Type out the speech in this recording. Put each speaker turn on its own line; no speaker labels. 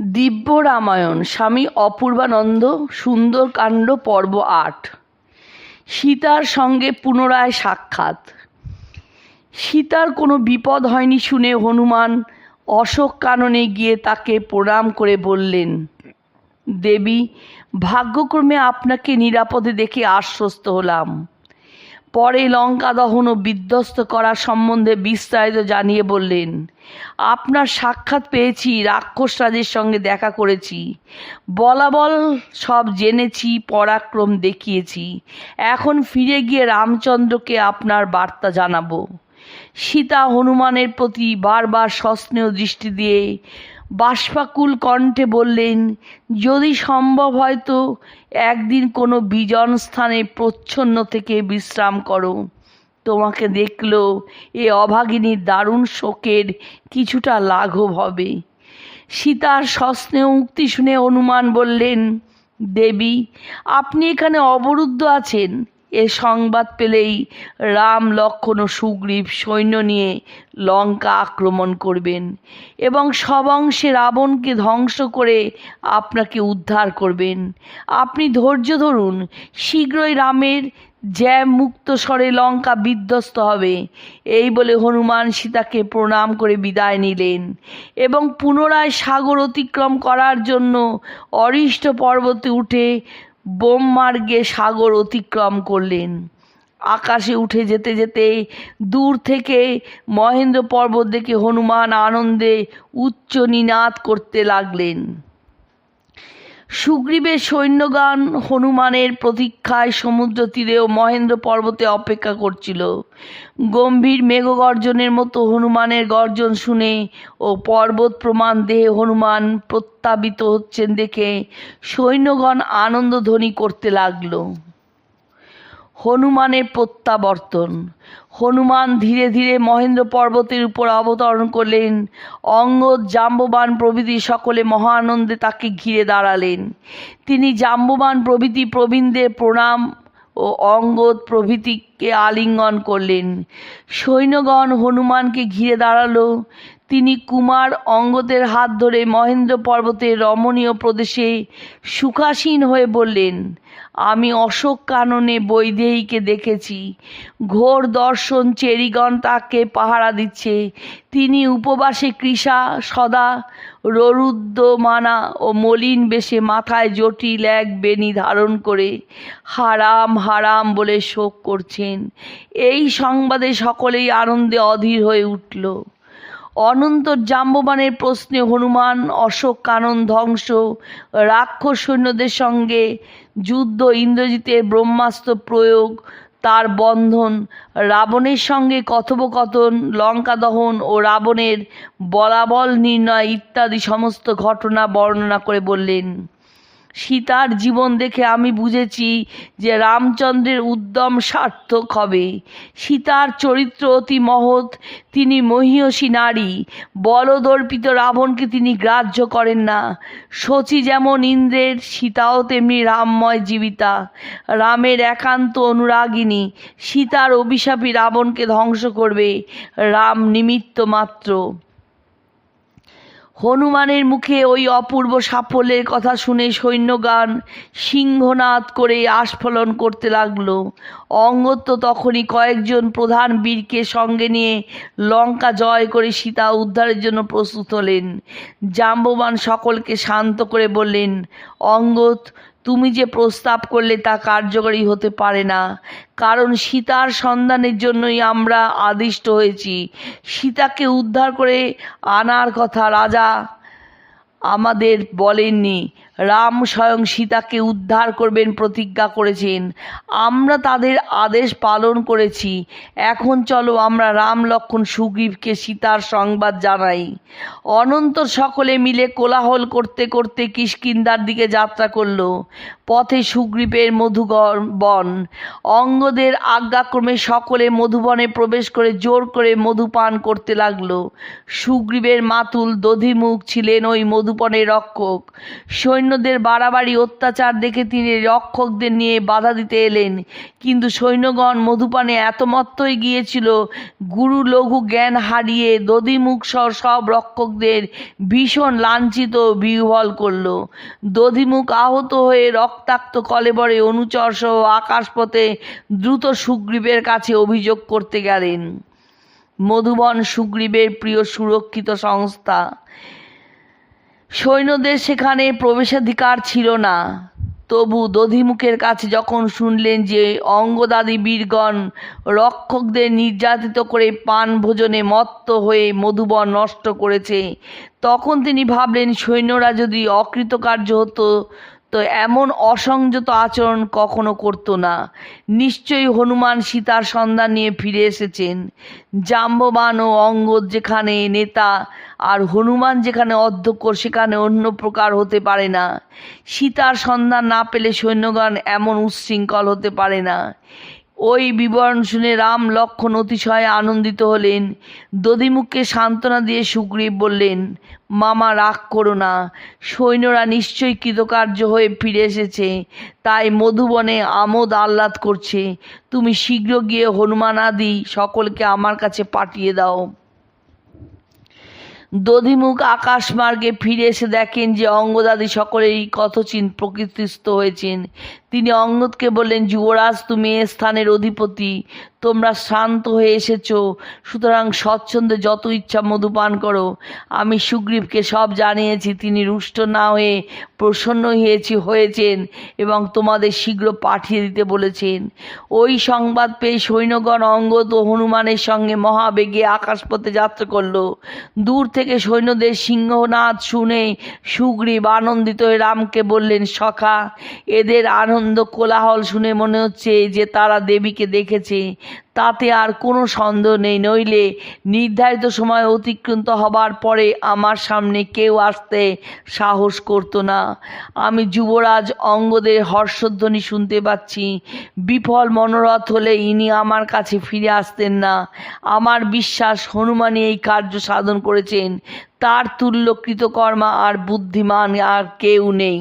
দিব্য রামায়ণ স্বামী অপূর্বানন্দ সুন্দরকাণ্ড পর্ব আট। সীতার সঙ্গে পুনরায় সাক্ষাৎ। সীতার কোনো বিপদ হয়নি শুনে হনুমান অশোক কাননে গিয়ে তাকে প্রণাম করে বললেন, দেবী, ভাগ্যক্রমে আপনাকে নিরাপদে দেখে আশ্বস্ত হলাম। পরে লঙ্কা দহন ও বিধ্বস্ত করা সম্বন্ধে বিস্তারিত জানিয়ে বললেন, আপনার সাক্ষাৎ পেয়েছি রাক্ষস রাজের সঙ্গে দেখা করেছি। বলাবল সব জেনেছি, পরাক্রম দেখিয়েছি। এখন ফিরে গিয়ে রামচন্দ্রকে আপনার বার্তা জানাব। সীতা হনুমানের প্রতি বারবার সস্নেহ দৃষ্টি দিয়ে বাষ্পাকুল কণ্ঠে বললেন, যদি সম্ভব হয় তো একদিন কোনো বিজন স্থানে প্রচ্ছন্ন থেকে বিশ্রাম করো। তোমাকে দেখলেও এ অভাগিনীর দারুণ শোকের কিছুটা লাঘব হবে। সীতার সস্নেহ উক্তি শুনে হনুমান বললেন, দেবী, আপনি এখানে অবরুদ্ধ আছেন। এ সংবাদ পেলেই রাম লক্ষ্মণ ও সুগ্রীব সৈন্য নিয়ে লঙ্কা আক্রমণ করবেন এবং সব অংশে রাবণকে ধ্বংস করে আপনাকে উদ্ধার করবেন। আপনি ধৈর্য ধরুন, শীঘ্রই রামের জ্যাম মুক্ত স্বরে লঙ্কা বিধ্বস্ত হবে। এই বলে হনুমান সীতাকে প্রণাম করে বিদায় নিলেন এবং পুনরায় সাগর অতিক্রম করার জন্য অরিষ্ট পর্বতে উঠে বোমমার্গে সাগর অতিক্রম করলেন। আকাশে উঠে যেতে যেতে দূর থেকে মহেন্দ্র পর্বত দেখে হনুমান আনন্দে উচ্চ নিনাদ করতে লাগলেন। সুগ্রীবের সৈন্যগান হনুমানের প্রতীক্ষায় সমুদ্র তীরে ও মহেন্দ্র পর্বতে অপেক্ষা করছিল। গম্ভীর মেঘগর্জনের মতো হনুমানের গর্জন শুনে ও পর্বত প্রমাণ দেহে হনুমান প্রত্যাবিত হচ্ছেন দেখে সৈন্যগণ আনন্দধ্বনি করতে লাগল। হনুমানের প্রত্যাবর্তন। হনুমান ধীরে ধীরে মহেন্দ্র পর্বতের উপর অবতরণ করলেন। অঙ্গদ জাম্ববান প্রভৃতি সকলে মহানন্দে তাকে ঘিরে দাঁড়ালেন। তিনি জাম্ববান প্রভৃতি প্রবীণদের প্রণাম ও অঙ্গদ প্রভৃতিকে আলিঙ্গন করলেন। সৈন্যগণ হনুমানকে ঘিরে দাঁড়াল। তিনি কুমার অঙ্গদের হাত ধরে মহেন্দ্র পর্বতের রমণীয় প্রদেশে সুখাসীন হয়ে বললেন, আমি অশোক কাননে বৈদেহীকে দেখেছি। ঘোর দর্শন চেরিগণ তাকে পাহারা দিচ্ছে। তিনি উপবাসে কৃষা, সদা ররুদ্যমানা ও মলিন বেশে মাথায় জটিল এক বেনি ধারণ করে হারাম হারাম বলে শোক করছেন। এই সংবাদে সকলেই আনন্দে অধীর হয়ে উঠল। অনন্তর জাম্ববানের প্রশ্নে হনুমান অশোক কানন ধ্বংস, রাক্ষস সৈন্যদের সঙ্গে যুদ্ধ, ইন্দ্রজিতের ব্রহ্মাস্ত্র প্রয়োগ, তার বন্ধন, রাবণের সঙ্গে কথোপকথন, লঙ্কা দহন ও রাবণের বলাবল নির্ণয় ইত্যাদি সমস্ত ঘটনা বর্ণনা করে বললেন। সীতার জীবন দেখে আমি বুঝেছি যে রামচন্দ্রের উদ্যম সার্থক হবে। সীতার চরিত্র অতি মহৎ, তিনি মহিয়সী নারী, বলদর্পিত রাবণকে তিনি গ্রাহ্য করেন না। শচী যেমন ইন্দ্রের, সীতাও তেমনি রামময় জীবিতা। রামের একান্ত অনুরাগিনী, সীতার অভিশাপী রাবণকে ধ্বংস করবে। রাম নিমিত্ত মাত্র। হনুমানের মুখে ওই অপূর্ব সাফল্যের কথা শুনে সৈন্যগান সিংহনাদ করে আস্ফলন করতে লাগল। অঙ্গত তখনই কয়েকজন প্রধান বীরকে সঙ্গে নিয়ে লঙ্কা জয় করে সীতা উদ্ধারের জন্য প্রস্তুত হলেন। জাম্বমান সকলকে শান্ত করে বললেন, অঙ্গত তুমি যে প্রস্তাব করলে তা কার্যকরী হতে পারে না। কারণ সীতার সন্ধানের জন্যই আমরা আদিষ্ট হয়েছি। সীতাকে উদ্ধার করে আনার কথা রাজা আমাদের বলেননি। রাম স্বয়ং সীতাকে উদ্ধার করবেন, প্রতিজ্ঞা করেছেন। আমরা তাদের আদেশ পালন করেছি। এখন চলো আমরা রাম লক্ষণ সুগ্রীবকে সীতার সংবাদ জানাই। অনন্তর সকলে মিলে কোলাহল করতে করতে কিষ্কিন্দার দিকে যাত্রা করল। পথে সুগ্রীবের মধুগর বন। অঙ্গদের আজ্ঞাক্রমে সকলে মধুবনে প্রবেশ করে জোর করে মধুপান করতে লাগল। সুগ্রীবের মাতুল দধিমুখ ছিলেন ওই মধুপনের রক্ষক। সৈন্য সৈন্যদের বাড়াবাড়ি অত্যাচার দেখে তিনি রক্ষকদের নিয়ে বাধা দিতে এলেন। কিন্তু সৈন্যগণ মধুপানে এত মত্ত হয়ে গিয়েছিল, গুরু লঘু জ্ঞান হারিয়ে দধিমুখ সহ সব রক্ষকদের ভীষণ লাঞ্ছিত ও বিহ্বল করল। দধিমুখ আহত হয়ে রক্তাক্ত কলেবরে অনুচর সহ আকাশপথে দ্রুত সুগ্রীবের কাছে অভিযোগ করতে গেলেন। মধুবন সুগ্রীবের প্রিয় সুরক্ষিত সংস্থা। সৈন্যদের সেখানে প্রবেশাধিকার ছিল না। তবু দধিমুখের কাছে যখন শুনলেন যে অঙ্গদাদি বীরগণ রক্ষকদের নির্যাতিত করে পান ভোজনে মত্ত হয়ে মধুবন নষ্ট করেছে, তখন তিনি ভাবলেন সৈন্যরা যদি অকৃতকার্য হতো তো এমন অসংযত আচরণ কখনো করতো না। নিশ্চয়ই হনুমান সীতার সন্ধান নিয়ে ফিরে এসেছেন। জাম্ববান ও অঙ্গদ যেখানে নেতা আর হনুমান যেখানে অধ্যক্ষ, সেখানে অন্য প্রকার হতে পারে না। সীতার সন্ধান না পেলে সৈন্যগণ এমন উচ্ছৃঙ্খল হতে পারে না। ওই বিবরণ শুনে রাম লক্ষণ অতিশয় আনন্দিত হলেন। দধিমুখকে সান্ত্বনা দিয়ে সুগ্রীব বললেন, মামা, রাগ করো না। সৈন্যরা নিশ্চয়ই কৃতকার্য হয়ে ফিরে এসেছে। তাই মধুবনে আমোদ আহ্লাদ করছে। তুমি শীঘ্র গিয়ে হনুমান আদি সকলকে আমার কাছে পাঠিয়ে দাও। দধিমুখ আকাশমার্গে ফিরে এসে দেখেন যে অঙ্গদাদি সকলেই কথচিন প্রকৃতিস্থ হয়েছেন। তিনি অঙ্গদকে বললেন, যুবরাজ, তুমি এ স্থানের অধিপতি। তোমরা শান্ত হয়ে এসেছ। সুতরাং স্বচ্ছন্দে যত ইচ্ছা মধুপান করো। আমি সুগ্রীবকে সব জানিয়েছি, তিনি রুষ্ট না হয়ে প্রসন্ন হয়েছি, হয়েছেন এবং তোমাদের শীঘ্র পাঠিয়ে দিতে বলেছেন। ওই সংবাদ পেয়ে সৈন্যগণ অঙ্গদ ও হনুমানের সঙ্গে মহাবেগে আকাশপথে যাত্রা করল। দূর থেকে সৈন্যদের সিংহনাদ শুনে সুগ্রীব আনন্দিত হয়ে রামকে বললেন, সখা, এদের আনন্দ কোলাহল শুনে মনে হচ্ছে যে তারা দেবীকে দেখেছে। তাতে আর কোনো সন্দেহ নেই। নইলে নির্ধারিত সময় অতিক্রান্ত হবার পরে আমার সামনে কেউ আসতে সাহস করতো না। আমি যুবরাজ অঙ্গদের হর্ষধ্বনি শুনতে পাচ্ছি। বিফল মনোরথ হলে ইনি আমার কাছে ফিরে আসতেন না। আমার বিশ্বাস হনুমানই এই কার্য সাধন করেছেন। তার তুল্য কৃতকর্মা আর বুদ্ধিমান আর কেউ নেই।